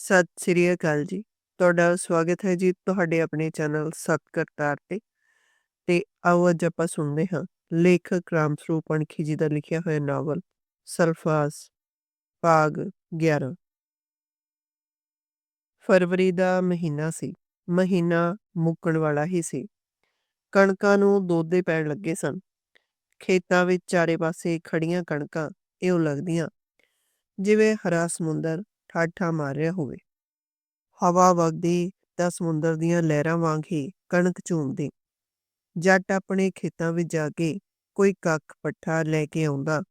ਸਤਿ ਸ੍ਰੀ ਅਕਾਲ ਜੀ। ਤੁਹਾਡਾ ਸਵਾਗਤ ਹੈ ਜੀ ਤੁਹਾਡੇ ਆਪਣੇ ਚੈਨਲ ਸਤ ਕਰਤਾਰ ਤੇ। ਤੇ ਆਓ ਅੱਜ ਆਪਾਂ ਸੁਣਦੇ ਹਾਂ ਲੇਖਕ ਰਾਮ ਸਰੂਪ ਅਣਖੀ ਜੀ ਦਾ ਲਿਖਿਆ ਹੋਇਆ ਨਾਵਲ ਸਲਫਾਸ ਭਾਗ 11 ਫਰਵਰੀ ਦਾ ਮਹੀਨਾ ਸੀ। ਮਹੀਨਾ ਮੁੱਕਣ ਵਾਲਾ ਹੀ ਸੀ। ਕਣਕਾਂ ਨੂੰ ਦੋਦੇ ਪੈਣ ਲੱਗੇ ਸਨ। ਖੇਤਾਂ ਵਿੱਚ ਚਾਰੇ ਪਾਸੇ ਖੜੀਆਂ ਕਣਕਾਂ ਇਉਂ ਲੱਗਦੀਆਂ, ਜਿਵੇਂ ਹਰਾ ਸਮੁੰਦਰ ਠਾਠਾ ਮਾਰ ਰਿਹਾ ਹੋਵੇ। ਹਵਾ ਵਗਦੀ ਤਾਂ ਸਮੁੰਦਰ ਦੀਆਂ ਲਹਿਰਾਂ ਵਾਂਗ ਹੀ ਕਣਕ ਝੂਮਦੀ। ਜੱਟ ਆਪਣੇ ਖੇਤਾਂ ਵਿੱਚ ਜਾ ਕੇ ਕੋਈ ਕੱਖ ਪੱਠਾ ਲੈ ਕੇ ਆਉਂਦਾ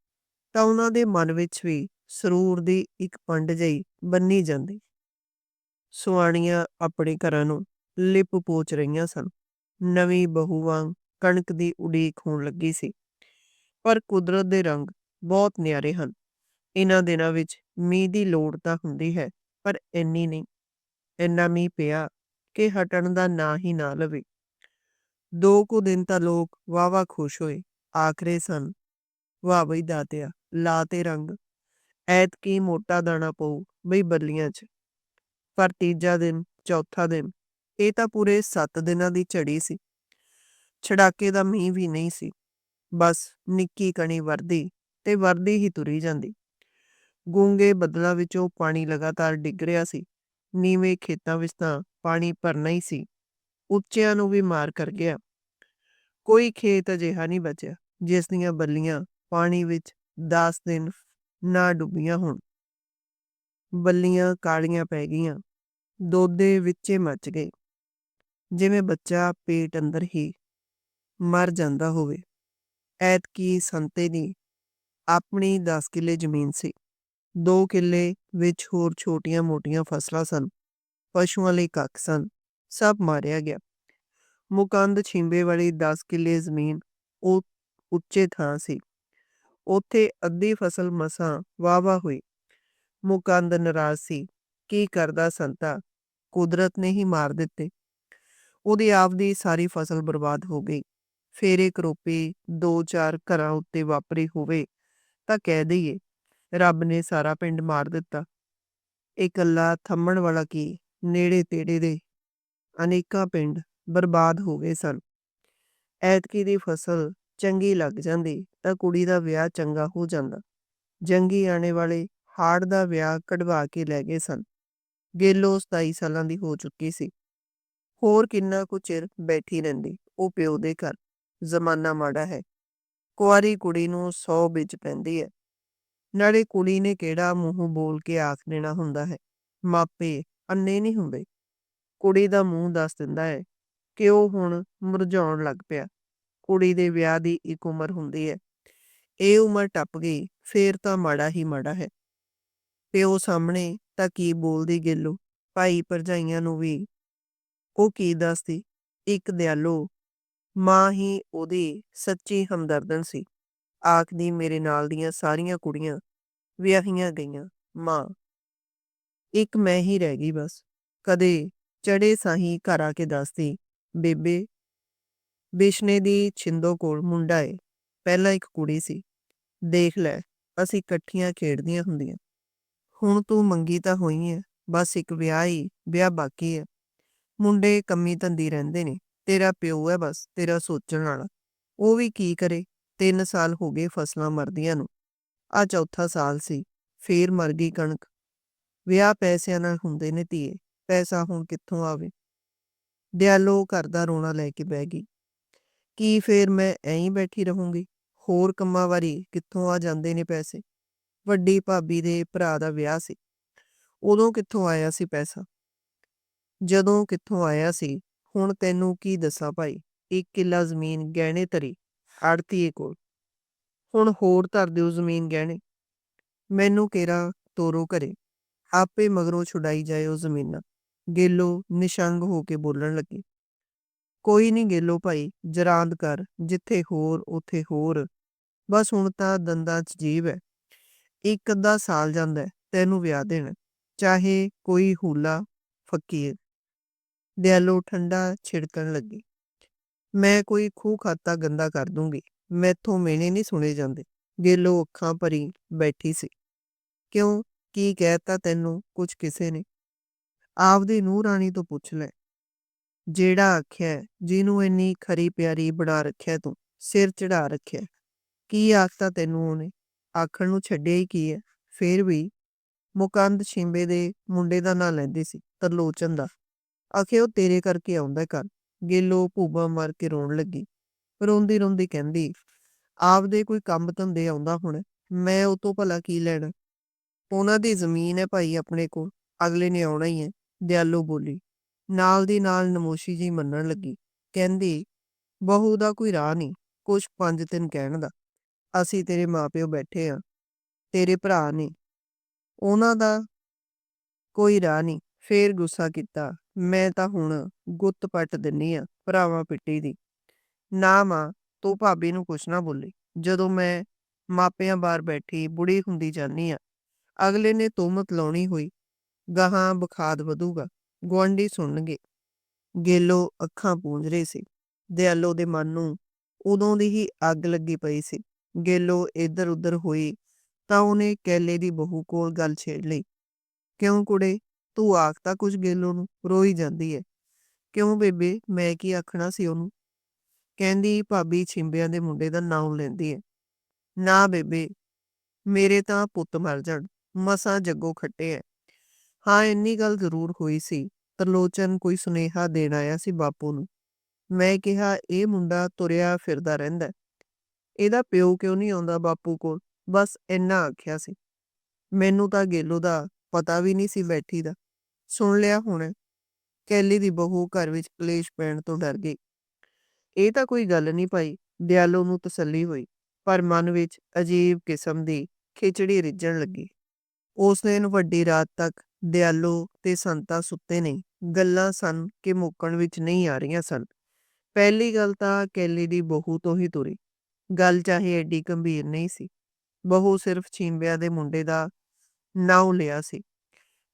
ਤਾਂ ਉਹਨਾਂ ਦੇ ਮਨ ਵਿੱਚ ਵੀ ਸਰੂਰ ਦੀ ਇੱਕ ਪੰਡ ਜਈ ਬੰਨੀ ਜਾਂਦੀ। ਸੁਆਣੀਆਂ ਆਪਣੇ ਘਰਾਂ ਨੂੰ ਲਿਪ ਪੋਚ ਰਹੀਆਂ ਸਨ। ਨਵੀਂ ਬਹੂ ਵਾਂਗ ਕਣਕ ਦੀ ਉਡੀਕ ਹੋਣ ਲੱਗੀ ਸੀ। ਪਰ ਕੁਦਰਤ ਦੇ ਰੰਗ ਬਹੁਤ ਨਿਆਰੇ ਹਨ। ਇਹਨਾਂ ਦਿਨਾਂ ਵਿੱਚ ਮੀਂਹ ਦੀ ਲੋੜ ਤਾਂ ਹੁੰਦੀ ਹੈ, ਪਰ ਇੰਨੀ ਨਹੀਂ। ਇੰਨਾ ਮੀਂਹ ਪਿਆ ਕਿ ਹਟਣ ਦਾ ਨਾਂ ਹੀ ਨਾ ਲਵੇ। ਦੋ ਕੁ ਦਿਨ ਤਾਂ ਲੋਕ ਵਾਵਾ ਖੁਸ਼ ਹੋਏ, ਆਖਰੇ ਸਨ, ਵਾਹ ਬਈ ਦਾਤਿਆ, ਲਾ ਤੇ ਰੰਗ। ਐਤਕੀ ਮੋਟਾ ਦਾਣਾ ਪਊ ਬਈ ਬੱਲੀਆਂ 'ਚ। ਪਰ ਤੀਜਾ ਦਿਨ, ਚੌਥਾ ਦਿਨ, ਇਹ ਤਾਂ ਪੂਰੇ 7 ਦਿਨਾਂ ਦੀ ਝੜੀ ਸੀ। ਛੜਾਕੇ ਦਾ ਮੀਂਹ ਵੀ ਨਹੀਂ ਸੀ। ਬਸ ਨਿੱਕੀ ਕਣੀ ਵਰਦੀ ਤੇ ਵਰਦੀ ਹੀ ਤੁਰੀ ਜਾਂਦੀ। ਗੂੰਗੇ ਬੱਦਲਾਂ ਵਿੱਚੋਂ ਪਾਣੀ ਲਗਾਤਾਰ ਡਿੱਗ ਰਿਹਾ ਸੀ। ਨੀਵੇਂ ਖੇਤਾਂ ਵਿੱਚ ਤਾਂ ਪਾਣੀ ਭਰਨਾ ਹੀ ਸੀ। ਉੱਚਿਆਂ ਨੂੰ ਵੀ ਮਾਰ ਕਰ ਗਿਆ। ਕੋਈ ਖੇਤ ਅਜਿਹਾ ਨਹੀਂ ਬਚਿਆ, ਜਿਸ ਦੀਆਂ ਬੱਲੀਆਂ ਪਾਣੀ ਵਿੱਚ 10 ਦਿਨ ਨਾ ਡੁੱਬੀਆਂ ਹੋਣ। ਬੱਲੀਆਂ ਕਾਲੀਆਂ ਪੈ ਗਈਆਂ। ਦੋਦੇ ਵਿੱਚੇ ਮੱਚ ਗਏ। ਜਿਵੇਂ ਬੱਚਾ ਪੇਟ ਅੰਦਰ ਹੀ ਮਰ ਜਾਂਦਾ ਹੋਵੇ। ਐਤਕੀ ਸੰਤੇ ਦੀ ਆਪਣੀ 10 ਕਿੱਲੇ ਜ਼ਮੀਨ ਸੀ। ਦੋ ਕਿੱਲੇ ਵਿੱਚ ਹੋਰ ਛੋਟੀਆਂ-ਮੋਟੀਆਂ ਫਸਲਾਂ ਸਨ, ਪਸ਼ੂਆਂ ਲਈ ਕੱਖ ਸਨ, ਸਭ ਮਾਰਿਆ ਗਿਆ। ਮੁਕੰਦ ਛਿੰਬੇ ਵਾਲੀ 10 ਕਿੱਲੇ ਜ਼ਮੀਨ ਉਹ ਉੱਚੇ ਥਾਂ ਸੀ। ਉੱਥੇ ਅੱਧੀ ਫਸਲ ਮਸਾਂ ਵਾਵਾ ਹੋਈ। ਮੁਕੰਦ ਨਾਰਾਜ਼ ਸੀ, ਕੀ ਕਰਦਾ ਸੰਤਾ? ਕੁਦਰਤ ਨੇ ਹੀ ਮਾਰ ਦਿੱਤੇ। ਉਹਦੀ ਆਪਦੀ ਸਾਰੀ ਫਸਲ ਬਰਬਾਦ ਹੋ ਗਈ। ਫੇਰੇ ਕਰੋਪੀ ਦੋ ਚਾਰ ਘਰਾਂ ਉੱਤੇ ਵਾਪਰੀ ਹੋਵੇ ਤਾਂ ਕਹਿ ਦਈਏ ਰੱਬ ਨੇ ਸਾਰਾ ਪਿੰਡ ਮਾਰ ਦਿੱਤਾ। ਇਕੱਲਾ ਥੰਮਣ ਵਾਲਾ ਕੀ? ਨੇੜੇ ਤੇੜੇ ਦੇ ਅਨੇਕਾਂ ਪਿੰਡ ਬਰਬਾਦ ਹੋ ਗਏ ਸਨ। ਐਤਕੀ ਦੀ ਫਸਲ ਚੰਗੀ ਲੱਗ ਜਾਂਦੀ ਤਾਂ ਕੁੜੀ ਦਾ ਵਿਆਹ ਚੰਗਾ ਹੋ ਜਾਂਦਾ। ਜੰਗੀ ਆਣੇ ਵਾਲੇ ਹਾੜ ਦਾ ਵਿਆਹ ਕਢਵਾ ਕੇ ਲੈ ਗਏ ਸਨ। ਗੇਲੋ 27 ਸਾਲਾਂ ਦੀ ਹੋ ਚੁੱਕੀ ਸੀ। ਹੋਰ ਕਿੰਨਾ ਕੁ ਚਿਰ ਬੈਠੀ ਰਹਿੰਦੀ? ਉਹ ਪਿਓ ਦੇ ਘਰ। ਜ਼ਮਾਨਾ ਮਾੜਾ ਹੈ। ਕੁਆਰੀ ਕੁੜੀ ਨੂੰ 100 ਵਿੱਚ ਪੈਂਦੀ ਹੈ। ਨਾਲੇ ਕੁੜੀ ਨੇ ਕਿਹੜਾ ਮੂੰਹ ਬੋਲ ਕੇ ਆਖ ਦੇਣਾ ਹੁੰਦਾ ਹੈ? ਮਾਪੇ ਅੰਨੇ ਨਹੀਂ ਹੁੰਦੇ। ਕੁੜੀ ਦਾ ਮੂੰਹ ਦੱਸ ਦਿੰਦਾ ਹੈ ਕਿ ਉਹ ਹੁਣ ਮੁਰਝਾਉਣ ਲੱਗ ਪਿਆ। ਕੁੜੀ ਦੇ ਵਿਆਹ ਦੀ ਇੱਕ ਉਮਰ ਹੁੰਦੀ ਹੈ। ਇਹ ਉਮਰ ਟੱਪ ਗਈ, ਫੇਰ ਤਾਂ ਮਾੜਾ ਹੀ ਮਾੜਾ ਹੈ। ਪਿਓ ਸਾਹਮਣੇ ਤਾਂ ਕੀ ਬੋਲਦੀ ਗੇਲੋ? ਭਾਈ ਭਰਜਾਈਆਂ ਨੂੰ ਵੀ। ਉਹ ਕੀ ਦੱਸਦੀ? ਇੱਕ ਦਿਆਲੋ। ਮਾਂ ਹੀ ਉਹਦੀ ਸੱਚੀ ਹਮਦਰਦਨ ਸੀ। ਆਖਦੀ ਮੇਰੇ ਨਾਲ ਦੀਆਂ ਸਾਰੀਆਂ ਕੁੜੀਆਂ ਵਿਆਹੀਆਂ ਗਈਆਂ, ਮਾਂ। ਇੱਕ ਮੈਂ ਹੀ ਰਹਿ ਗਈ ਬਸ। ਕਦੇ ਚੜੇ ਸਾਹੀ ਘਰ ਆ ਕੇ ਦੱਸਦੀ, ਬੇਬੇ, ਬਿਸ਼ਨੇ ਦੀ ਛਿੰਦੋ ਕੋਲ ਮੁੰਡਾ ਏ, ਪਹਿਲਾਂ ਇੱਕ ਕੁੜੀ ਸੀ। ਦੇਖ ਲੈ, ਅਸੀਂ ਇਕੱਠੀਆਂ ਖੇਡਦੀਆਂ ਹੁੰਦੀਆਂ। ਹੁਣ ਤੂੰ ਮੰਗੀ ਤਾਂ ਹੋਈ ਐ ਬਸ ਇੱਕ ਵਿਆਹ ਹੀ ਵਿਆਹ ਬਾਕੀ ਐ ਮੁੰਡੇ ਕੰਮੀ ਧੰਦੀ ਰਹਿੰਦੇ ਨੇ, ਤੇਰਾ ਪਿਓ ਐ ਬਸ, ਤੇਰਾ ਸੋਚਣ ਵਾਲਾ। ਉਹ ਵੀ ਕੀ ਕਰੇ? ਤਿੰਨ ਸਾਲ ਹੋ ਗਏ ਫਸਲਾਂ ਮਰਦੀਆਂ ਨੂੰ। ਆ ਚੌਥਾ ਸਾਲ ਸੀ, ਫੇਰ ਮਰ ਗਈ ਕਣਕ। ਵਿਆਹ ਪੈਸਿਆਂ ਨਾਲ ਹੁੰਦੇ ਨੇ ਧੀਏ, ਪੈਸਾ ਹੁਣ ਕਿੱਥੋਂ ਆਵੇ? ਦਿਆਲੋ ਘਰ ਦਾ ਰੋਣਾ ਲੈ ਕੇ ਬਹਿ ਗਈ। ਕੀ ਫੇਰ ਮੈਂ ਐਂ ਬੈਠੀ ਰਹੂੰਗੀ? ਹੋਰ ਕੰਮਾਂ ਵਾਰੀ ਕਿੱਥੋਂ ਆ ਜਾਂਦੇ ਨੇ ਪੈਸੇ? ਵੱਡੀ ਭਾਬੀ ਦੇ ਭਰਾ ਦਾ ਵਿਆਹ ਸੀ। ਉਦੋਂ ਕਿੱਥੋਂ ਆਇਆ ਸੀ ਪੈਸਾ? ਜਦੋਂ ਕਿੱਥੋਂ ਆਇਆ ਸੀ, ਹੁਣ ਤੈਨੂੰ ਕੀ ਦੱਸਾਂ ਭਾਈ? ਇੱਕ ਕਿੱਲਾ ਜ਼ਮੀਨ ਗਹਿਣੇ ਧਰੀ। ਆੜਤੀਏ ਕੋਲ। ਹੁਣ ਹੋਰ ਧਰ ਦਿਓ ਜ਼ਮੀਨ ਗਹਿਣੇ। ਮੈਨੂੰ ਕੇਰਾ ਤੋਰੋ ਘਰੇ। ਆਪੇ ਮਗਰੋਂ ਛੁਡਾਈ ਜਾਏ ਉਹ ਜ਼ਮੀਨਾਂ। ਗੇਲੋ ਨਿਸ਼ੰਗ ਹੋ ਕੇ ਬੋਲਣ ਲੱਗੀ। ਕੋਈ ਨਹੀਂ ਗੇਲੋ ਭਾਈ, ਜਰਾਂਦ ਕਰ, ਜਿੱਥੇ ਹੋਰ, ਉੱਥੇ ਹੋਰ। ਬਸ ਹੁਣ ਤਾਂ ਦੰਦਾਂ 'ਚ ਜੀਵ ਹੈ ਇੱਕ ਅੱਧਾ ਸਾਲ ਜਾਂਦਾ ਤੈਨੂੰ ਵਿਆਹ ਦੇਣਾ। ਚਾਹੇ ਕੋਈ ਹੂਲਾ ਫਕੀਰ ਦਿਆਲੋ ਠੰਡਾ ਛਿੜਕਣ ਲੱਗੀ। ਮੈਂ ਕੋਈ ਖੂਹ ਖਾਤਾ ਗੰਦਾ ਕਰ ਦੂੰਗੀ। ਮੈਥੋਂ ਮੇਨੇ ਨਹੀਂ ਸੁਣੇ ਜਾਂਦੇ ਗੇਲੋ ਅੱਖਾਂ ਭਰੀ ਬੈਠੀ ਸੀ। ਕਿਉਂ? ਕੀ ਕਹਿਤਾ ਤੈਨੂੰ ਕੁਝ ਕਿਸੇ ਨੇ? ਆਪਦੀ ਨੂੰਹ ਰਾਣੀ ਤੋਂ ਪੁੱਛ ਲੈ। ਜਿਹੜਾ ਆਖਿਆ, ਜਿਹਨੂੰ ਇੰਨੀ ਖਰੀ ਪਿਆਰੀ ਬਣਾ ਰੱਖਿਆ ਤੂੰ, ਸਿਰ ਚੜਾ ਰੱਖਿਆ। ਕੀ ਆਖਤਾ ਤੈਨੂੰ ਉਹਨੇ? ਆਖਣ ਨੂੰ ਛੱਡਿਆ ਹੀ ਕੀ ਹੈ? ਫੇਰ ਵੀ ਮੁਕੰਦ ਛਿੰਬੇ ਦੇ ਮੁੰਡੇ ਦਾ ਨਾਂ ਲੈਂਦੀ ਸੀ, ਤਰਲੋਚਨ ਦਾ। ਆਖੇ ਉਹ ਤੇਰੇ ਕਰਕੇ ਆਉਂਦਾ ਕਰ ਗੇਲੋ ਭੂਬਾ ਮਾਰ ਕੇ ਰੋਣ ਲੱਗੀ ਰੋਂਦੀ ਰੋਂਦੀ ਕਹਿੰਦੀ, ਆਪਦੇ ਕੋਈ ਕੰਮ ਧੰਦੇ ਆਉਂਦਾ ਹੁਣ, ਮੈਂ ਉਹ ਤੋਂ ਭਲਾ ਕੀ ਲੈਣਾ? ਉਹਨਾਂ ਦੀ ਜ਼ਮੀਨ ਹੈ ਭਾਈ ਆਪਣੇ ਕੋਲ, ਅਗਲੇ ਨੇ ਆਉਣਾ ਹੀ ਹੈ। ਦਿਆਲੋ ਬੋਲੀ। ਨਾਲ ਦੀ ਨਾਲ ਨਮੋਸ਼ੀ ਜੀ ਮੰਨਣ ਲੱਗੀ, ਕਹਿੰਦੀ, ਬਹੂ ਦਾ ਕੋਈ ਰਾਹ ਨਹੀਂ, ਕੁਛ ਪੰਜ ਦਿਨ ਕਹਿਣ ਦਾ। ਅਸੀਂ ਤੇਰੇ ਮਾਪਿਓ ਬੈਠੇ ਆ ਤੇਰੇ ਭਰਾ ਨੇ ਉਹਨਾਂ ਦਾ ਕੋਈ ਰਾਹ ਨਹੀਂ, ਫੇਰ ਗੁੱਸਾ ਕੀਤਾ। ਮੈਂ ਤਾਂ ਹੁਣ ਗੁੱਤ ਪੱਟ ਦਿੰਨੀ ਆ ਭਰਾਵਾਂ ਪਿੱਟੀ ਦੀ। ਨਾ ਮਾਂ, ਤੂੰ ਭਾਬੀ ਨੂੰ ਕੁਛ ਨਾ ਬੋਲੀ। ਜਦੋਂ ਮੈਂ ਮਾਪਿਆਂ ਬਾਹਰ ਬੈਠੀ ਬੁੜੀ ਹੁੰਦੀ ਜਾਨੀ ਆ, ਅਗਲੇ ਨੇ ਤੋਮਤ ਲਾਉਣੀ ਹੋਈ, ਗਾਹਾਂ ਬਖਾਦ ਵਧੂਗਾ। ਗੁਆਂਢੀ ਸੁਣਨਗੇ ਗੇਲੋ ਅੱਖਾਂ ਪੂੰਝ ਰਹੇ ਸੀ। ਦਿਆਲੋ ਦੇ ਮਨ ਨੂੰ ਉਦੋਂ ਦੀ ਹੀ ਅੱਗ ਲੱਗੀ ਪਈ ਸੀ। ਗੇਲੋ ਇੱਧਰ ਉੱਧਰ ਹੋਈ ਤਾਂ ਉਹਨੇ ਕੈਲੇ ਦੀ ਬਹੂ ਕੋਲ ਗੱਲ ਛੇੜ ਲਈ। ਕਿਉਂ ਕੁੜੇ? ਤੂੰ ਆਖਤਾ ਕੁਝ ਗੇਲੋ ਨੂੰ ਰੋਈ ਜਾਂਦੀ ਹੈ ਕਿਉਂ ਬੇਬੇ? ਮੈਂ ਕੀ ਆਖਣਾ ਸੀ ਉਹਨੂੰ? ਕਹਿੰਦੀ, ਭਾਬੀ ਛਿੰਬਿਆਂ ਦੇ ਮੁੰਡੇ ਦਾ ਨਾਮ ਲੈਂਦੀ ਹੈ ਨਾ ਬੇਬੇ, ਮੇਰੇ ਤਾਂ ਪੁੱਤ ਮਰ ਜਾਣ, ਮਸਾਂ ਜੱਗੋ ਖੱਟੇ ਐ। ਹਾਂ, ਇੰਨੀ ਗੱਲ ਜ਼ਰੂਰ ਹੋਈ ਸੀ, ਤਰਲੋਚਨ ਕੋਈ ਸੁਨੇਹਾ ਦੇਣ ਆਇਆ ਸੀ ਬਾਪੂ ਨੂੰ। ਮੈਂ ਕਿਹਾ, ਇਹ ਮੁੰਡਾ ਤੁਰਿਆ ਫਿਰਦਾ ਰਹਿੰਦਾ ਇਹਦਾ ਪਿਓ ਕਿਉਂ ਨਹੀਂ ਆਉਂਦਾ ਬਾਪੂ ਕੋਲ? ਬਸ ਇੰਨਾ ਆਖਿਆ ਸੀ। ਮੈਨੂੰ ਤਾਂ ਗੇਲੋ ਦਾ ਪਤਾ ਵੀ ਨਹੀਂ ਸੀ ਬੈਠੀ ਦਾ। ਸੁਣ ਲਿਆ ਹੁਣ। ਕੈਲੀ ਦੀ ਬਹੂ ਘਰ ਵਿੱਚ ਕਲੇਸ਼ ਪੈਣ ਤੋਂ ਡਰ ਗਈ। ਇਹ ਤਾਂ ਕੋਈ ਗੱਲ ਨਹੀਂ ਭਾਈ, ਦਿਆਲੋ ਨੂੰ ਤਸੱਲੀ ਹੋਈ, ਪਰ ਮਨ ਵਿੱਚ ਅਜੀਬ ਕਿਸਮ ਦੀ ਖਿਚੜੀ ਰਿੱਝਣ ਲੱਗੀ। ਉਸ ਦਿਨ ਵੱਡੀ ਰਾਤ ਤੱਕ ਦਿਆਲੋ ਤੇ ਸੰਤਾ ਸੁੱਤੇ ਨਹੀਂ ਗੱਲਾਂ ਸਨ ਕਿ ਮੁੱਕਣ ਵਿੱਚ ਨਹੀਂ ਆ ਰਹੀਆਂ ਸਨ। ਪਹਿਲੀ ਗੱਲ ਤਾਂ ਕੈਲੀ ਦੀ ਬਹੂ ਤੋਂ ਹੀ ਤੁਰੀ। ਗੱਲ ਚਾਹੇ ਐਡੀ ਗੰਭੀਰ ਨਹੀਂ ਸੀ। ਬਹੂ ਸਿਰਫ ਛੀਂਬਿਆਂ ਦੇ ਮੁੰਡੇ ਦਾ ਨਾਉ ਲਿਆ ਸੀ।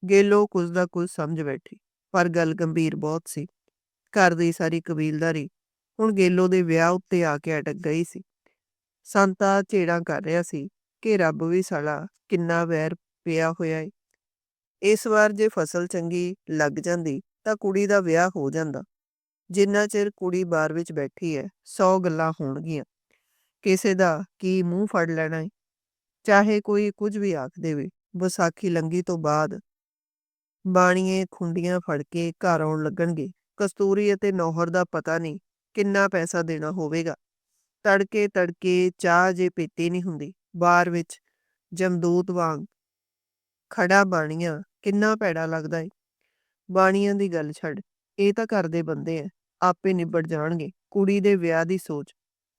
ਗੇਲੋ ਕੁਝ ਦਾ ਕੁਝ ਸਮਝ ਬੈਠੀ। ਪਰ ਗੱਲ ਗੰਭੀਰ ਬਹੁਤ ਸੀ। ਘਰ ਦੀ ਸਾਰੀ ਕਬੀਲਦਾਰੀ ਹੁਣ ਗੇਲੋ ਦੇ ਵਿਆਹ ਉੱਤੇ ਆ ਕੇ ਅਟਕ ਗਈ ਸੀ। ਸੰਤਾ ਝੇੜਾਂ ਕਰ ਰਿਹਾ ਸੀ ਕਿ ਰੱਬ ਵੀ ਸਾਲਾ ਕਿੰਨਾ ਵੈਰ ਪਿਆ ਹੋਇਆ ਏ। ਇਸ ਵਾਰ ਜੇ ਫਸਲ ਚੰਗੀ ਲੱਗ ਜਾਂਦੀ ਤਾਂ ਕੁੜੀ ਦਾ ਵਿਆਹ ਹੋ ਜਾਂਦਾ। ਜਿੰਨਾ ਚਿਰ ਕੁੜੀ ਬਾਰ ਵਿੱਚ ਬੈਠੀ ਹੈ 100 ਗੱਲਾਂ ਹੋਣਗੀਆਂ। ਕਿਸੇ ਦਾ ਕੀ ਮੂੰਹ ਫੜ ਲੈਣਾ ਏ। ਚਾਹੇ ਕੋਈ ਕੁਝ ਵੀ ਆਖ ਦੇਵੇ, ਵਿਸਾਖੀ ਲੰਗੀ ਤੋਂ ਬਾਅਦ ਬਾਣੀਏ ਖੁੰਡੀਆਂ ਫੜ ਕੇ ਘਰ ਆਉਣ ਲੱਗਣਗੇ। ਕਸਤੂਰੀ ਅਤੇ ਨੌਹਰ ਦਾ ਪਤਾ ਨਹੀਂ ਕਿੰਨਾ ਪੈਸਾ ਦੇਣਾ ਹੋਵੇਗਾ। ਤੜਕੇ ਤੜਕੇ ਚਾਹ ਜੇ ਪੀਤੀ ਨਹੀਂ ਹੁੰਦੀ, ਬਾਰ ਵਿੱਚ ਜਮਦੂਤ ਵਾਂਗ ਖੜਾ ਬਾਣੀਆਂ, ਕਿੰਨਾ ਭੈੜਾ ਲੱਗਦਾ ਏ। ਬਾਣੀਆਂ ਦੀ ਗੱਲ ਛੱਡ, ਇਹ ਤਾਂ ਘਰ ਦੇ ਬੰਦੇ ਐ, ਆਪੇ ਨਿਬੜ ਜਾਣਗੇ। ਕੁੜੀ ਦੇ ਵਿਆਹ ਦੀ ਸੋਚ,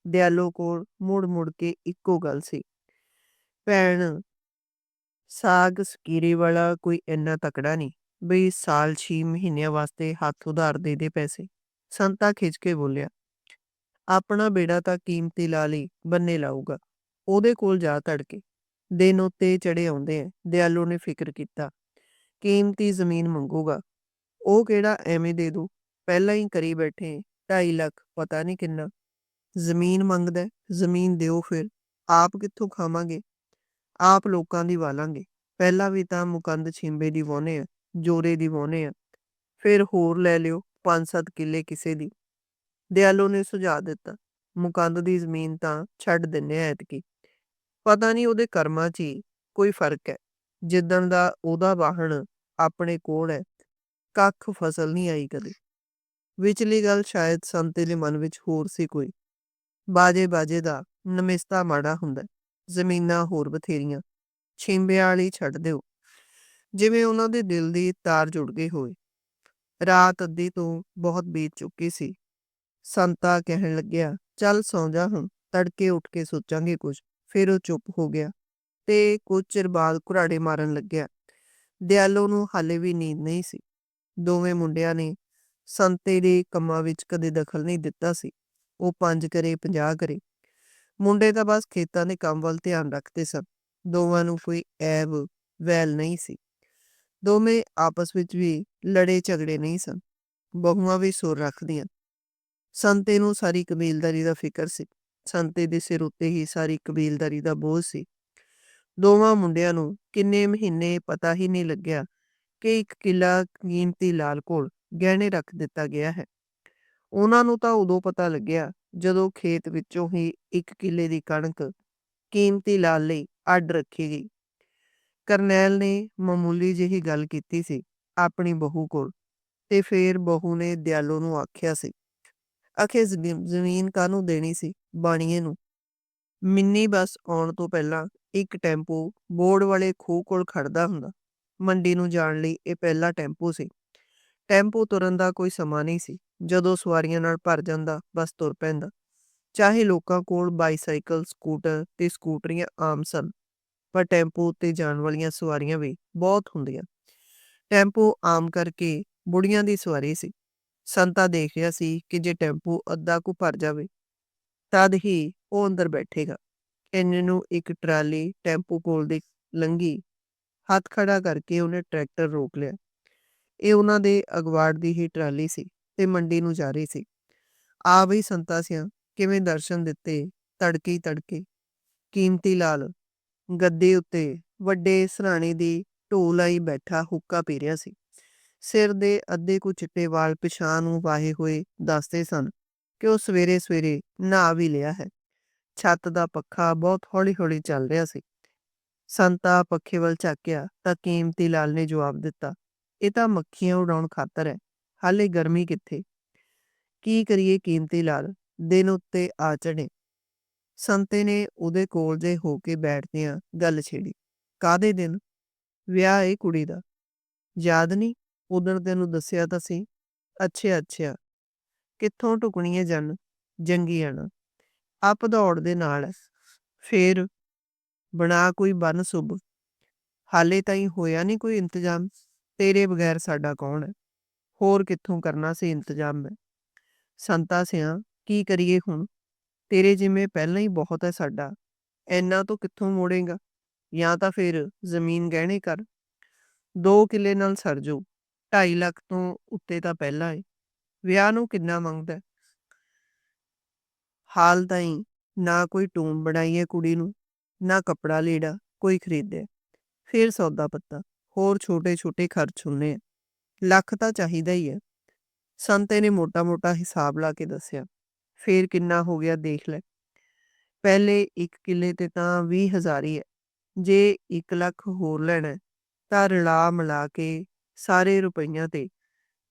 ਦਿਆਲੋ ਕੋਲ ਮੁੜ ਮੁੜ ਕੇ ਇੱਕੋ ਗੱਲ ਸੀ। ਭੈਣ ਸਾਗ, ਸਕੀਰੇ ਵਾਲਾ ਕੋਈ ਇੰਨਾ ਤਕੜਾ ਨਹੀਂ, ਬਈ ਸਾਲ 6 ਮਹੀਨਿਆਂ ਵਾਸਤੇ ਹੱਥ ਉਧਾਰ ਦੇ ਦੇ ਪੈਸੇ। ਸੰਤਾ ਖਿੱਚ ਕੇ ਬੋਲਿਆ, ਆਪਣਾ ਬੇੜਾ ਤਾਂ ਕੀਮਤੀ ਲਾ ਲਈ, ਬੰਨੇ ਲਾਊਗਾ। ਉਹਦੇ ਕੋਲ ਜਾ ਤੜਕੇ। ਦਿਨ ਉੱਤੇ ਚੜੇ ਆਉਂਦੇ ਐ ਦਿਆਲੋ ਨੇ ਫਿਕਰ ਕੀਤਾ। ਕੀਮਤੀ ਜ਼ਮੀਨ ਮੰਗੂਗਾ। ਉਹ ਕਿਹੜਾ ਐਵੇਂ ਦੇ ਦੂ? ਪਹਿਲਾਂ ਹੀ ਕਰੀ ਬੈਠੇ 2.5 ਲੱਖ, ਪਤਾ ਨਹੀਂ ਕਿੰਨਾ। ਜ਼ਮੀਨ ਮੰਗਦਾ, ਜ਼ਮੀਨ ਦਿਓ ਫਿਰ। ਆਪ ਕਿੱਥੋਂ ਖਾਵਾਂਗੇ? ਆਪ ਲੋਕਾਂ ਦੀ ਵਾਲਾਂਗੇ। ਪਹਿਲਾਂ ਵੀ ਤਾਂ ਮੁਕੰਦ ਛਿੰਬੇ ਦੀ ਵਾਹੁਨੇ ਆ, ਜੋਰੇ ਦੀ ਵਾਹੁਨੇ ਆ। ਫਿਰ ਹੋਰ ਲੈ ਲਿਓ 5-7 ਕਿੱਲੇ ਕਿਸੇ ਦੀ। ਦਿਆਲੋ ਨੇ ਸੁਝਾਅ ਦਿੱਤਾ, ਮੁਕੰਦ ਦੀ ਜ਼ਮੀਨ ਤਾਂ ਛੱਡ ਦਿੰਨੇ ਆ ਐਤਕੀ। ਪਤਾ ਨਹੀਂ ਉਹਦੇ ਕਰਮਾਂ 'ਚ ਹੀ ਕੋਈ ਫ਼ਰਕ ਹੈ। ਜਿੱਦਣ ਦਾ ਉਹਦਾ ਵਾਹਣ ਆਪਣੇ ਕੋਲ ਹੈ, ਕੱਖ ਫਸਲ ਨਹੀਂ ਆਈ ਕਦੇ। ਵਿਚਲੀ ਗੱਲ ਸ਼ਾਇਦ ਸੰਤੇ ਦੇ ਮਨ ਵਿੱਚ ਹੋਰ ਸੀ ਕੋਈ। ਬਾਜੇ ਬਾਜੇ ਦਾ ਨਮਿਸਤਾ ਮਾੜਾ ਹੁੰਦਾ। ਜ਼ਮੀਨਾਂ ਹੋਰ ਬਥੇਰੀਆਂ, ਛਿੰਬਿਆਂ ਵਾਲੀ ਛੱਡ ਦਿਓ। ਜਿਵੇਂ ਉਹਨਾਂ ਦੇ ਦਿਲ ਦੀ ਤਾਰ ਜੁੜ ਗਈ ਹੋਵੇ ਰਾਤ ਅੱਧੀ ਤੋਂ ਬਹੁਤ ਬੀਤ ਚੁੱਕੀ ਸੀ। ਸੰਤਾ ਕਹਿਣ ਲੱਗਿਆ, ਚੱਲ ਸੌਂ ਜਾ ਹੁਣ, ਤੜਕੇ ਉੱਠ ਕੇ ਸੋਚਾਂਗੇ ਕੁਝ। ਫਿਰ ਉਹ ਚੁੱਪ ਹੋ ਗਿਆ ਤੇ ਕੁਝ ਚਿਰ ਬਾਅਦ ਘੁਰਾੜੇ ਮਾਰਨ ਲੱਗਿਆ। ਦਿਆਲੋ ਨੂੰ ਹਾਲੇ ਵੀ ਨੀਂਦ ਨਹੀਂ ਸੀ। ਦੋਵੇਂ ਮੁੰਡਿਆਂ ਨੇ ਸੰਤੇ ਦੇ ਕੰਮਾਂ ਵਿੱਚ ਕਦੇ ਦਖਲ ਨਹੀਂ ਦਿੱਤਾ ਸੀ। ਉਹ ਪੰਜ ਕਰੇ 50 ਕਰੇ। ਮੁੰਡੇ ਤਾਂ ਬਸ ਖੇਤਾਂ ਦੇ ਕੰਮ ਵੱਲ ਧਿਆਨ ਰੱਖਦੇ ਸਨ। ਦੋਵਾਂ ਨੂੰ ਕੋਈ ਐਬ, ਵੈਲ ਨਹੀਂ ਸੀ। ਦੋਵੇਂ ਆਪਸ ਵਿੱਚ ਵੀ ਲੜੇ ਝਗੜੇ ਨਹੀਂ ਸਨ। ਬਹੁਆਂ ਵੀ ਸੁਰ ਰੱਖਦੀਆਂ। ਸੰਤੇ ਨੂੰ ਸਾਰੀ ਕਬੀਲਦਾਰੀ ਦਾ ਫਿਕਰ ਸੀ। ਸੰਤੇ ਦੇ ਸਿਰ ਉੱਤੇ ਹੀ ਸਾਰੀ ਕਬੀਲਦਾਰੀ ਦਾ ਬੋਝ ਸੀ। ਦੋਵਾਂ ਮੁੰਡਿਆਂ ਨੂੰ ਕਿੰਨੇ ਮਹੀਨੇ ਪਤਾ ਹੀ ਨਹੀਂ ਲੱਗਿਆ ਕਿ ਇੱਕ ਕਿੱਲਾ ਕੀਮਤੀ ਲਾਲ ਕੋਲ ਗਹਿਣੇ ਰੱਖ ਦਿੱਤਾ ਗਿਆ ਹੈ। ਉਹਨਾਂ ਨੂੰ ਤਾਂ ਉਦੋਂ ਪਤਾ ਲੱਗਿਆ ਜਦੋਂ ਖੇਤ ਵਿੱਚੋਂ ਹੀ ਇੱਕ ਕਿੱਲੇ ਦੀ ਕਣਕ ਕੀਮਤੀ ਲਾਲ ਲਈ ਅੱਡ ਰੱਖੀ ਗਈ। ਕਰਨੈਲ ਨੇ ਮਾਮੂਲੀ ਜਿਹੀ ਗੱਲ ਕੀਤੀ ਸੀ ਆਪਣੀ ਬਹੂ ਕੋਲ ਤੇ ਫੇਰ ਬਹੂ ਨੇ ਦਿਆਲੋ ਨੂੰ ਆਖਿਆ ਸੀ ਅਖੇ ਜ਼ਮੀਨ ਕਾਹਨੂੰ ਦੇਣੀ ਸੀ ਬਾਣੀਏ ਨੂੰ? ਮਿੰਨੀ ਬੱਸ ਆਉਣ ਤੋਂ ਪਹਿਲਾਂ ਇੱਕ ਟੈਂਪੂ ਬੋਰਡ ਵਾਲੇ ਖੂਹ ਕੋਲ ਖੜਦਾ ਹੁੰਦਾ। ਮੰਡੀ ਨੂੰ ਜਾਣ ਲਈ ਇਹ ਪਹਿਲਾ ਟੈਂਪੂ ਸੀ। ਟੈਂਪੂ ਤੁਰਨ ਦਾ ਕੋਈ ਸਮਾਂ ਨਹੀਂ ਸੀ। ਜਦੋਂ ਸਵਾਰੀਆਂ ਨਾਲ ਭਰ ਜਾਂਦਾ, ਬਸ ਤੁਰ ਪੈਂਦਾ। ਚਾਹੇ ਲੋਕਾਂ ਕੋਲ ਬਾਈਸਾਈਕਲ, ਸਕੂਟਰ ਤੇ ਸਕੂਟਰੀਆਂ ਆਮ ਸਨ, ਪਰ ਟੈਂਪੂ ਉੱਤੇ ਜਾਣ ਵਾਲੀਆਂ ਸਵਾਰੀਆਂ ਵੀ ਬਹੁਤ ਹੁੰਦੀਆਂ। ਟੈਂਪੂ ਆਮ ਕਰਕੇ ਬੁੜੀਆਂ ਦੀ ਸਵਾਰੀ ਸੀ। ਸੰਤਾ ਦੇਖ ਰਿਹਾ ਸੀ ਕਿ ਜੇ ਟੈਂਪੂ ਅੱਧਾ ਕੁ ਭਰ ਜਾਵੇ, ਤਦ ਹੀ ਉਹ ਅੰਦਰ ਬੈਠੇਗਾ। ਇੰਨੇ ਨੂੰ ਇੱਕ ਟਰਾਲੀ ਟੈਂਪੂ ਕੋਲ ਦੀ ਲੰਗੀ ਹੱਥ ਖੜਾ ਕਰਕੇ ਉਹਨੇ ਟਰੈਕਟਰ ਰੋਕ ਲਿਆ। ਇਹ ਉਹਨਾਂ ਦੇ ਅਗਵਾੜ ਦੀ ਹੀ ਟਰਾਲੀ ਸੀ। ਤੇ ਮੰਡੀ ਨੂੰ ਜਾ ਰਹੀ ਸੀ। ਆ ਬਈ ਸੰਤਾ ਸਿਆਂ, ਕਿਵੇਂ ਦਰਸ਼ਨ ਦਿੱਤੇ ਤੜਕੇ ਤੜਕੇ। ਕੀਮਤੀ ਲਾਲ ਗੱਦੇ ਉੱਤੇ ਵੱਡੇ ਸਰਾਣੇ ਦੀ ਢੋਲ ਆਈ ਬੈਠਾ ਹੁੱਕਾ ਪੀ ਰਿਹਾ ਸੀ। ਸਿਰ ਦੇ ਅੱਧੇ ਕੁ ਚਿੱਟੇ ਵਾਲ ਪਿਛਾਂ ਨੂੰ ਵਾਹੇ ਹੋਏ ਦੱਸਦੇ ਸਨ ਕਿ ਉਹ ਸਵੇਰੇ ਸਵੇਰੇ ਨਹਾ ਵੀ ਲਿਆ ਹੈ। ਛੱਤ ਦਾ ਪੱਖਾ ਬਹੁਤ ਹੌਲੀ-ਹੌਲੀ ਚੱਲ ਰਿਹਾ ਸੀ। ਸੰਤਾ ਪੱਖੇ ਵੱਲ ਝਾਕਿਆ ਤਾਂ ਕੀਮਤੀ ਲਾਲ ਨੇ ਜਵਾਬ ਦਿੱਤਾ, ਇਹ ਤਾਂ ਮੱਖੀਆਂ ਉਡਾਉਣ ਖਾਤਰ ਹੈ। ਹਾਲੇ ਗਰਮੀ ਕਿੱਥੇ? ਕੀ ਕਰੀਏ ਕੀਮਤੀ ਲਾਲ? ਦਿਨ ਉੱਤੇ ਆ ਚੜੇ ਸੰਤੇ ਨੇ ਉਹਦੇ ਕੋਲ ਜੇ ਹੋ ਕੇ ਬੈਠਦਿਆਂ ਗੱਲ ਛੇੜੀ। ਕਾਦੇ ਦਿਨ? ਵਿਆਹ ਏ ਕੁੜੀ ਦਾ। ਯਾਦ ਨਹੀਂ ਉਦੋਂ ਤੈਨੂੰ ਦੱਸਿਆ ਤਾਂ ਸੀ। ਅੱਛਾ ਅੱਛਾ। ਕਿੱਥੋਂ ਟੁਕਣੀਏ ਜਨ? ਜੰਗੀ ਆਣਾ। ਆਪ ਦੌੜ ਦੇ ਨਾਲ। ਫੇਰ? ਬਣਾ ਕੋਈ ਬਨ ਸੁਭ ਹਾਲੇ ਤਾਈਂ ਹੋਇਆ ਨਹੀਂ ਕੋਈ ਇੰਤਜ਼ਾਮ? ਤੇਰੇ ਬਗੈਰ ਸਾਡਾ ਕੌਣ ਹੈ? ਹੋਰ ਕਿੱਥੋਂ ਕਰਨਾ ਸੀ ਇੰਤਜ਼ਾਮ ਮੈਂ? ਸੰਤਾ ਸਿਆਂ, ਕੀ ਕਰੀਏ ਹੁਣ? ਤੇਰੇ ਜਿਵੇਂ ਪਹਿਲਾਂ ਹੀ ਬਹੁਤ ਹੈ ਸਾਡਾ। ਐਨਾ ਤੋਂ ਕਿੱਥੋਂ ਮੋੜੇਗਾ? ਜਾਂ ਤਾਂ ਫਿਰ ਜ਼ਮੀਨ ਗਹਿਣੇ ਕਰ। 2 ਕਿੱਲੇ ਨਾਲ ਸਰ ਜੋ 2.5 ਲੱਖ ਤੋਂ ਉੱਤੇ ਤਾਂ ਪਹਿਲਾਂ ਹੈ ਵਿਆਹ ਨੂੰ ਕਿੰਨਾ ਮੰਗਦਾ ਹਾਲ ਤਾਈਂ ਨਾ ਕੋਈ ਟੂਮ ਬਣਾਈਏ ਕੁੜੀ ਨੂੰ, ਨਾ ਕਪੜਾ ਲੀੜਾ, ਕੋਈ ਖਰੀਦੇ ਫਿਰ ਸੌਦਾ ਪੱਤਾ। ਹੋਰ ਛੋਟੇ-ਛੋਟੇ ਖਰਚ ਹੁੰਨੇ ਆ। ਲੱਖ ਤਾਂ ਚਾਹੀਦਾ ਹੀ ਹੈ। ਸੰਤੇ ਨੇ ਮੋਟਾ-ਮੋਟਾ ਹਿਸਾਬ ਲਾ ਕੇ ਦੱਸਿਆ। ਫੇਰ ਕਿੰਨਾ ਹੋ ਗਿਆ ਦੇਖ ਲੈ। ਪਹਿਲੇ 1 ਕਿੱਲੇ ਤੇ ਤਾਂ 20000 ਹੀ ਹੈ। ਜੇ 1 ਲੱਖ ਹੋਰ ਲੈਣਾ ਤਾਂ ਰਲਾ ਮਿਲਾ ਕੇ ਸਾਰੇ ਰੁਪਈਆਂ ਤੇ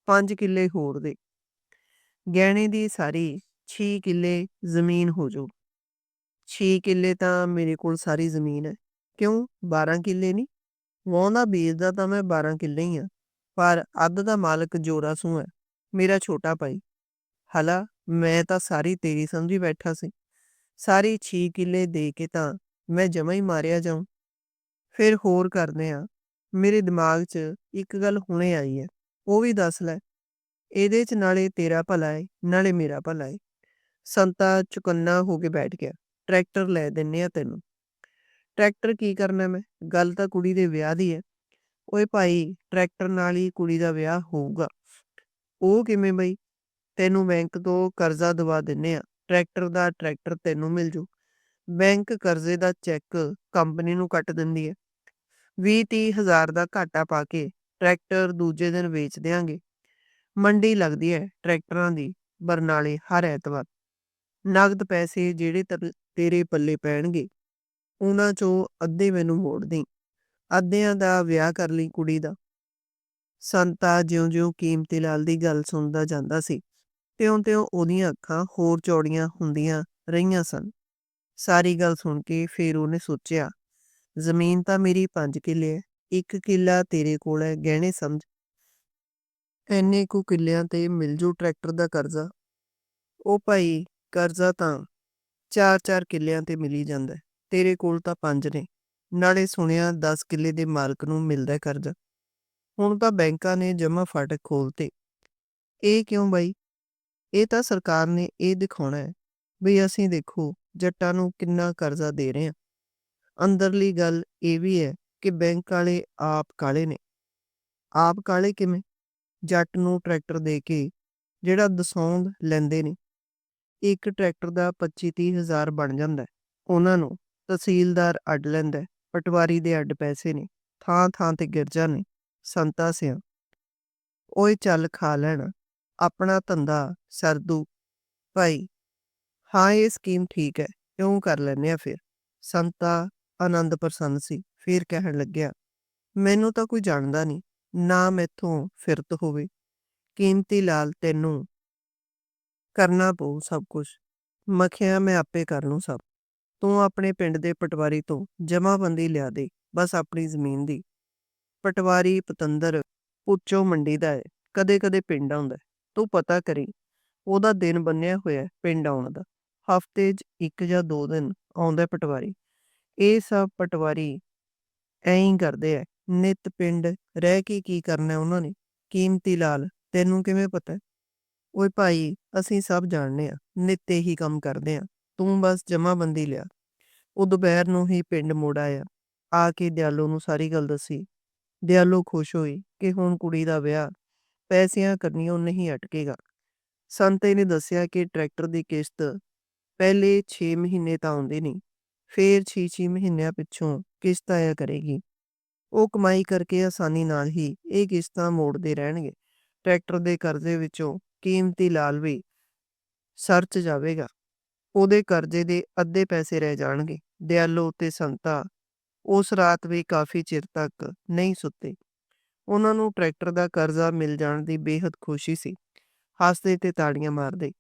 5 ਕਿੱਲੇ ਹੋਰ ਦੇ। ਗਹਿਣੇ ਦੀ ਸਾਰੀ 6 ਕਿੱਲੇ ਜ਼ਮੀਨ ਹੋ ਜਾਊ। 6 ਕਿੱਲੇ ਤਾਂ ਮੇਰੇ ਕੋਲ ਸਾਰੀ ਜ਼ਮੀਨ ਹੈ। ਕਿਉਂ? 12 ਕਿੱਲੇ ਨਹੀਂ। ਵਾਹੁੰਦਾ ਬੀਜ ਦਾ ਤਾਂ ਮੈਂ 12 ਕਿੱਲੇ ਹੀ ਆ ਪਰ ਅੱਧ ਦਾ ਮਾਲਕ ਜੋਰਾ ਸੂ ਹੈ ਮੇਰਾ ਛੋਟਾ ਭਾਈ। ਹਲਾ, ਮੈਂ ਤਾਂ ਸਾਰੀ ਤੇਰੀ ਸਮਝੀ ਬੈਠਾ ਸੀ। ਸਾਰੀ 6 ਕਿੱਲੇ ਦੇ ਕੇ ਤਾਂ ਮੈਂ ਜਮਾ ਹੀ ਮਾਰਿਆ ਜਾਉਂ ਫਿਰ ਹੋਰ ਕਰਦੇ ਆ, ਮੇਰੇ ਦਿਮਾਗ 'ਚ ਇੱਕ ਗੱਲ ਹੁਣੇ ਆਈ ਹੈ ਉਹ ਵੀ ਦੱਸ ਲੈ। ਇਹਦੇ 'ਚ ਨਾਲੇ ਤੇਰਾ ਭਲਾ ਹੈ ਨਾਲੇ ਮੇਰਾ ਭਲਾ ਹੈ ਸੰਤਾ ਚੁਕੰਨਾ ਹੋ ਕੇ ਬੈਠ ਗਿਆ, ਟਰੈਕਟਰ ਲੈ ਦਿੰਨੇ ਆ ਤੈਨੂੰ। ਟਰੈਕਟਰ ਕੀ ਕਰਨਾ ਮੈਂ? ਗੱਲ ਤਾਂ ਕੁੜੀ ਦੇ ਵਿਆਹ ਦੀ ਹੈ ਓਏ ਭਾਈ, ਟਰੈਕਟਰ ਨਾਲ ਹੀ ਕੁੜੀ ਦਾ ਵਿਆਹ ਹੋਊਗਾ। ਉਹ ਕਿਵੇਂ ਬਈ? ਤੈਨੂੰ ਬੈਂਕ ਤੋਂ ਕਰਜ਼ਾ ਦਵਾ ਦਿੰਨੇ ਆ। ਟਰੈਕਟਰ ਦਾ ਟਰੈਕਟਰ ਤੈਨੂੰ ਮਿਲ ਜੂ। ਬੈਂਕ ਕਰਜ਼ੇ ਦਾ ਚੈੱਕ ਕੰਪਨੀ ਨੂੰ ਕੱਟ ਦਿੰਦੀ ਹੈ 20-30 ਹਜ਼ਾਰ ਦਾ ਘਾਟਾ ਪਾ ਕੇ ਟਰੈਕਟਰ ਦੂਜੇ ਦਿਨ ਵੇਚ ਦੇਾਂਗੇ ਮੰਡੀ ਲੱਗਦੀ ਹੈ ਟਰੈਕਟਰਾਂ ਦੀ ਬਰਨਾਲੇ ਹਰ ਐਤਵਾਰ। ਨਗਦ ਪੈਸੇ ਜਿਹੜੇ ਤੇਰੇ ਪੱਲੇ ਪੈਣਗੇ, ਉਹਨਾਂ ਚੋਂ ਅੱਧੇ ਮੈਨੂੰ ਮੋੜ ਦੇ ਅੱਧਿਆਂ ਦਾ ਵਿਆਹ ਕਰ ਲਈ ਕੁੜੀ ਦਾ। ਸੰਤਾ ਜਿਉਂ-ਜਿਉਂ ਕੀਮਤੀ ਲਾਲ ਦੀ ਗੱਲ ਸੁਣਦਾ ਜਾਂਦਾ ਸੀ, ਤਿਉਂ-ਤਿਉਂ ਉਹਦੀਆਂ ਅੱਖਾਂ ਹੋਰ ਚੌੜੀਆਂ ਹੁੰਦੀਆਂ ਰਹੀਆਂ ਸਨ। ਸਾਰੀ ਗੱਲ ਸੁਣ ਕੇ ਫੇਰ ਉਹਨੇ ਸੋਚਿਆ, ਜ਼ਮੀਨ ਤਾਂ ਮੇਰੀ 5 ਕਿੱਲੇ ਹੈ ਇੱਕ ਕਿੱਲਾ ਤੇਰੇ ਕੋਲ ਹੈ ਗਹਿਣੇ ਸਮਝ। ਐਨੇ ਕੁ ਕਿੱਲਿਆਂ ਤੇ ਮਿਲ ਜੂ ਟਰੈਕਟਰ ਦਾ ਕਰਜ਼ਾ। ਉਹ ਭਾਈ, ਕਰਜ਼ਾ ਤਾਂ 4-4 ਕਿੱਲਿਆਂ ਤੇ ਮਿਲੀ ਜਾਂਦਾ ਤੇਰੇ ਕੋਲ ਤਾਂ 5 ਨੇ। ਨਾਲੇ ਸੁਣਿਆ 10 ਕਿੱਲੇ ਦੇ ਮਾਲਕ ਨੂੰ ਮਿਲਦਾ ਕਰਜ਼ਾ। ਹੁਣ ਤਾਂ ਬੈਂਕਾਂ ਨੇ ਜਮਾ ਫਾਟਕ ਖੋਲਤੇ। ਇਹ ਕਿਉਂ ਬਾਈ? ਇਹ ਤਾਂ ਸਰਕਾਰ ਨੇ ਇਹ ਦਿਖਾਉਣਾ ਹੈ ਵੀ ਅਸੀਂ ਦੇਖੋ ਜੱਟਾਂ ਨੂੰ ਕਿੰਨਾ ਕਰਜ਼ਾ ਦੇ ਰਹੇ ਹਾਂ। ਅੰਦਰਲੀ ਗੱਲ ਇਹ ਵੀ ਹੈ ਕਿ ਬੈਂਕ ਵਾਲੇ ਆਪ ਕਾਲੇ ਨੇ। ਆਪ ਕਾਲੇ ਕਿਵੇਂ? ਜੱਟ ਨੂੰ ਟਰੈਕਟਰ ਦੇ ਕੇ ਜਿਹੜਾ ਦਸੌਂਦ ਲੈਂਦੇ ਨੇ। ਇੱਕ ਟਰੈਕਟਰ ਦਾ 25-30 ਹਜ਼ਾਰ ਬਣ ਜਾਂਦਾ ਉਹਨਾਂ ਨੂੰ ਤਹਿਸੀਲਦਾਰ ਅੱਡ ਲੈਂਦਾ ਪਟਵਾਰੀ ਦੇ ਅੱਡ ਪੈਸੇ ਨੇ, ਥਾਂ ਥਾਂ ਤੇ ਗਿਰਜਾ ਨੇ, ਸੰਤਾ ਸਿਆ। ਓਏ ਚੱਲ ਖਾ ਲੈਣਾ, ਆਪਣਾ ਧੰਦਾ ਸਰਦੂ ਭਾਈ, ਹਾਂ, ਇਹ ਸਕੀਮ ਠੀਕ ਹੈ ਕਿਉਂ ਕਰ ਲੈਨੇ ਆ ਫਿਰ। ਸੰਤਾ ਆਨੰਦ ਪ੍ਰਸੰਨ ਸੀ, ਫਿਰ ਕਹਿਣ ਲੱਗਿਆ, ਮੈਨੂੰ ਤਾਂ ਕੋਈ ਜਾਣਦਾ ਨਹੀਂ, ਨਾ ਮੈਥੋਂ ਫਿਰਤ ਹੋਵੇ। ਕੀਮਤੀ ਲਾਲ ਤੈਨੂੰ ਕਰਨਾ ਪਊ ਸਭ ਕੁਝ ਮਖਿਆ ਮੈਂ ਆਪੇ ਕਰ ਲੂੰ ਸਭ। ਤੂੰ ਆਪਣੇ ਪਿੰਡ ਦੇ ਪਟਵਾਰੀ ਤੋਂ ਜਮਾਬੰਦੀ ਲਿਆ ਦੇ, ਬਸ ਆਪਣੀ ਜ਼ਮੀਨ ਦੀ। ਪਟਵਾਰੀ ਪਤੰਦਰ ਪੁੱਚੋ ਮੰਡੀ ਦਾ ਹੈ ਕਦੇ ਕਦੇ ਪਿੰਡ ਆਉਂਦਾ ਤੂੰ ਪਤਾ ਕਰੀ, ਉਹਦਾ ਦਿਨ ਬੰਨਿਆ ਹੋਇਆ ਪਿੰਡ ਆਉਣ ਦਾ। ਹਫ਼ਤੇ 'ਚ ਇੱਕ ਜਾਂ ਦੋ ਦਿਨ ਆਉਂਦਾ ਪਟਵਾਰੀ। ਇਹ ਸਭ ਪਟਵਾਰੀ ਐਂ ਹੀ ਕਰਦੇ ਐ ਨਿਤ ਪਿੰਡ ਰਹਿ ਕੇ ਕੀ ਕਰਨਾ ਉਹਨਾਂ ਨੇ? ਕੀਮਤੀ ਲਾਲ, ਤੈਨੂੰ ਕਿਵੇਂ ਪਤਾ ਓਏ ਭਾਈ, ਅਸੀਂ ਸਭ ਜਾਣਦੇ ਆ, ਨਿੱਤ ਇਹੀ ਕੰਮ ਕਰਦੇ ਆ। ਤੂੰ ਬਸ ਜਮਾਬੰਦੀ ਲਿਆ। ਉਹ ਦੁਪਹਿਰ ਨੂੰ ਹੀ ਪਿੰਡ ਮੁੜ ਆਇਆ। ਆ ਕੇ ਦਿਆਲੋ ਨੂੰ ਸਾਰੀ ਗੱਲ ਦੱਸੀ। ਦਿਆਲੋ ਖੁਸ਼ ਹੋਈ ਕਿ ਹੁਣ ਕੁੜੀ ਦਾ ਵਿਆਹ ਪੈਸਿਆਂ ਕਰਨੀਓ ਨਹੀਂ ਅਟਕੇਗਾ। ਸੰਤੇ ਨੇ ਦੱਸਿਆ ਕਿ ਟਰੈਕਟਰ ਦੀ ਕਿਸ਼ਤ ਪਹਿਲੇ 6 ਮਹੀਨੇ ਤਾਂ ਆਉਂਦੀ ਨਹੀਂ, ਫੇਰ 6-6 ਮਹੀਨਿਆਂ ਪਿੱਛੋਂ ਕਿਸ਼ਤ ਆਇਆ ਕਰੇਗੀ। ਉਹ ਕਮਾਈ ਕਰਕੇ ਆਸਾਨੀ ਨਾਲ ਹੀ ਇਹ ਕਿਸ਼ਤਾਂ ਮੋੜਦੇ ਰਹਿਣਗੇ। ਟਰੈਕਟਰ ਦੇ ਕਰਜ਼ੇ ਵਿੱਚੋਂ ਕੀਮਤੀ ਲਾਲ ਵੀ ਸਰਚ ਜਾਵੇਗਾ। ਉਹਦੇ ਕਰਜ਼ੇ ਦੇ ਅੱਧੇ ਪੈਸੇ ਰਹਿ ਜਾਣਗੇ। ਦਿਆਲੋ ਤੇ ਸੰਤਾ ਉਸ ਰਾਤ ਵੀ ਕਾਫੀ ਚਿਰ ਤੱਕ ਨਹੀਂ ਸੁੱਤੇ। ਉਹਨਾਂ ਨੂੰ ਟਰੈਕਟਰ ਦਾ ਕਰਜ਼ਾ ਮਿਲ ਜਾਣ ਦੀ ਬੇਹੱਦ ਖੁਸ਼ੀ ਸੀ। ਹੱਸਦੇ ਤੇ ਤਾੜੀਆਂ ਮਾਰਦੇ,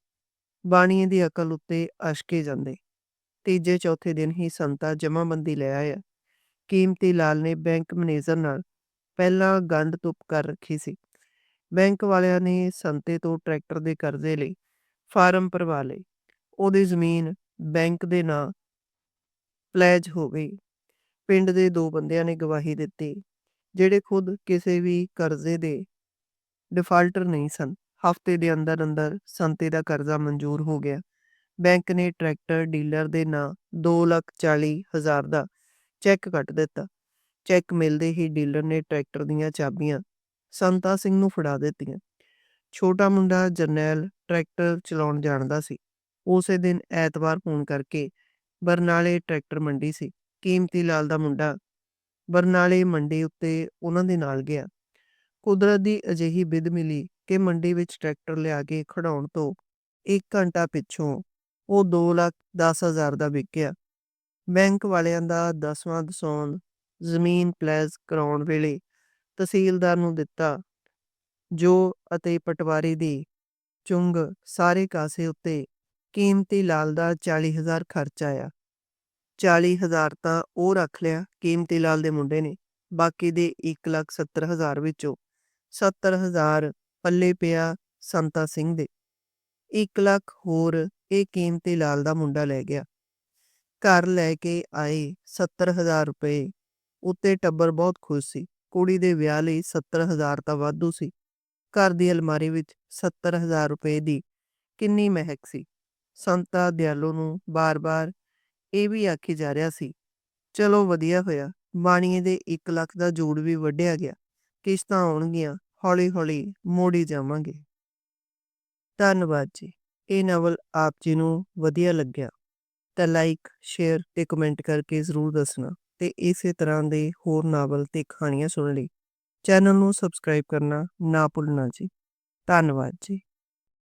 ਬਾਣੀਏ ਦੀ ਅਕਲ ਉੱਤੇ ਅਸ਼ਕੇ ਜਾਂਦੇ। ਤੀਜੇ ਚੌਥੇ ਦਿਨ ਹੀ ਸੰਤਾ ਜਮਾਬੰਦੀ ਲੈ ਆਇਆ। ਕੀਮਤੀ ਲਾਲ ਨੇ ਬੈਂਕ ਮੈਨੇਜਰ ਨਾਲ ਪਹਿਲਾਂ ਗੰਦ ਤੁਪ ਕਰ ਰੱਖੀ ਸੀ। ਬੈਂਕ ਵਾਲਿਆਂ ਨੇ ਸੰਤੇ ਤੋਂ ਟਰੈਕਟਰ ਦੇ ਕਰਜ਼ੇ ਲਈ ਫਾਰਮ ਭਰਵਾ ਲਏ। ਉਹਦੀ ਜ਼ਮੀਨ ਬੈਂਕ ਦੇ ਨਾਂ ਪਲੇਜ ਹੋ ਗਈ। ਪਿੰਡ ਦੇ ਦੋ ਬੰਦਿਆਂ ਨੇ ਗਵਾਹੀ ਦਿੱਤੀ, ਜਿਹੜੇ ਖੁਦ ਕਿਸੇ ਵੀ ਕਰਜ਼ੇ ਦੇ ਡਿਫਾਲਟਰ ਨਹੀਂ ਸਨ। ਹਫ਼ਤੇ ਦੇ ਅੰਦਰ ਅੰਦਰ ਸੰਤੇ ਦਾ ਕਰਜ਼ਾ ਮਨਜ਼ੂਰ ਹੋ ਗਿਆ। ਬੈਂਕ ਨੇ ਟਰੈਕਟਰ ਡੀਲਰ ਦੇ ਨਾਂ 240000 ਦਾ ਚੈੱਕ ਕੱਟ ਦਿੱਤਾ। ਚੈੱਕ ਮਿਲਦੇ ਹੀ ਡੀਲਰ ਨੇ ਟਰੈਕਟਰ ਦੀਆਂ ਚਾਬੀਆਂ ਸੰਤਾ ਸਿੰਘ ਨੂੰ ਫੜਾ ਦਿੱਤੀਆਂ। ਛੋਟਾ ਮੁੰਡਾ ਜਰਨੈਲ ਟਰੈਕਟਰ ਚਲਾਉਣ ਜਾਣਦਾ ਸੀ। ਉਸੇ ਦਿਨ ਐਤਵਾਰ ਹੋਣ ਕਰਕੇ ਬਰਨਾਲੇ ਟਰੈਕਟਰ ਮੰਡੀ ਸੀ। ਕੀਮਤੀ ਲਾਲ ਦਾ ਮੁੰਡਾ ਬਰਨਾਲੇ ਮੰਡੀ ਉੱਤੇ ਉਹਨਾਂ ਦੇ ਨਾਲ ਗਿਆ। ਕੁਦਰਤ ਦੀ ਅਜਿਹੀ ਬਿਦ ਮਿਲੀ ਕਿ ਮੰਡੀ ਵਿੱਚ ਟਰੈਕਟਰ ਲਿਆ ਕੇ ਖੜਾਉਣ ਤੋਂ 1 ਘੰਟਾ ਪਿੱਛੋਂ ਉਹ 2 ਲੱਖ 10 ਹਜ਼ਾਰ ਦਾ ਵਿਕਿਆ। ਬੈਂਕ ਵਾਲਿਆਂ ਦਾ ਦਸਵਾਂ ਦਸੌਨ ਜ਼ਮੀਨ ਪਲੇਸ ਕਰਾਉਣ ਵੇਲੇ ਤਹਿਸੀਲਦਾਰ ਨੂੰ ਦਿੱਤਾ ਜੋ ਅਤੇ ਪਟਵਾਰੀ ਦੀ ਚੁੰਗ ਸਾਰੇ ਕਾਸੇ ਉੱਤੇ ਕੀਮਤੀ ਲਾਲ ਦਾ 40000 ਖਰਚ ਆਇਆ। 40000 ਤਾਂ ਉਹ ਰੱਖ ਲਿਆ, ਕੀਮਤੀ ਲਾਲ ਦੇ ਮੁੰਡੇ ਨੇ, ਬਾਕੀ ਦੇ 170000 ਵਿੱਚੋਂ 70000 ਪੱਲੇ ਪਿਆ ਸੰਤਾ ਸਿੰਘ ਦੇ। 1 ਲੱਖ ਹੋਰ ਇਹ ਕੀਮਤੀ ਲਾਲ ਦਾ ਮੁੰਡਾ ਲੈ ਗਿਆ। ਘਰ ਲੈ ਕੇ ਆਏ 70000 ਰੁਪਏ। ਉੱਤੇ ਟੱਬਰ ਬਹੁਤ ਖੁਸ਼ ਸੀ। ਕੁੜੀ ਦੇ ਵਿਆਹ ਲਈ 70000 ਤਾਂ ਵਾਧੂ ਸੀ। ਘਰ ਦੀ ਅਲਮਾਰੀ ਵਿੱਚ 70000 ਰੁਪਏ ਦੀ ਕਿੰਨੀ ਮਹਿਕ ਸੀ। ਸੰਤਾ ਦਿਆਲੋ ਨੂੰ ਬਾਰ-ਬਾਰ ਇਹ ਵੀ ਆਖੀ ਜਾ ਰਿਹਾ ਸੀ, ਚਲੋ ਵਧੀਆ ਹੋਇਆ, ਬਾਣੀਏ ਦੇ 1 ਲੱਖ ਦਾ ਜੋੜ ਵੀ ਵੱਢਿਆ ਗਿਆ, ਕਿਸ਼ਤਾਂ ਆਉਣਗੀਆਂ, ਹੌਲੀ-ਹੌਲੀ ਮੋੜੀ ਜਾਵਾਂਗੇ। ਧੰਨਵਾਦ ਜੀ, ਇਹ ਨਾਵਲ ਆਪ ਜੀ ਨੂੰ ਵਧੀਆ ਲੱਗਿਆ। ਤਾਂ ਲਾਈਕ ਸ਼ੇਅਰ ਤੇ ਕਮੈਂਟ ਕਰਕੇ ਜ਼ਰੂਰ ਦੱਸਣਾ ਤੇ ਇਸੇ ਤਰ੍ਹਾਂ ਦੇ ਹੋਰ ਨਾਵਲ ਤੇ ਕਹਾਣੀਆਂ ਸੁਣਨ ਲਈ ਚੈਨਲ ਨੂੰ ਸਬਸਕ੍ਰਾਈਬ ਕਰਨਾ ਨਾ ਭੁੱਲਣਾ ਜੀ। ਧੰਨਵਾਦ ਜੀ।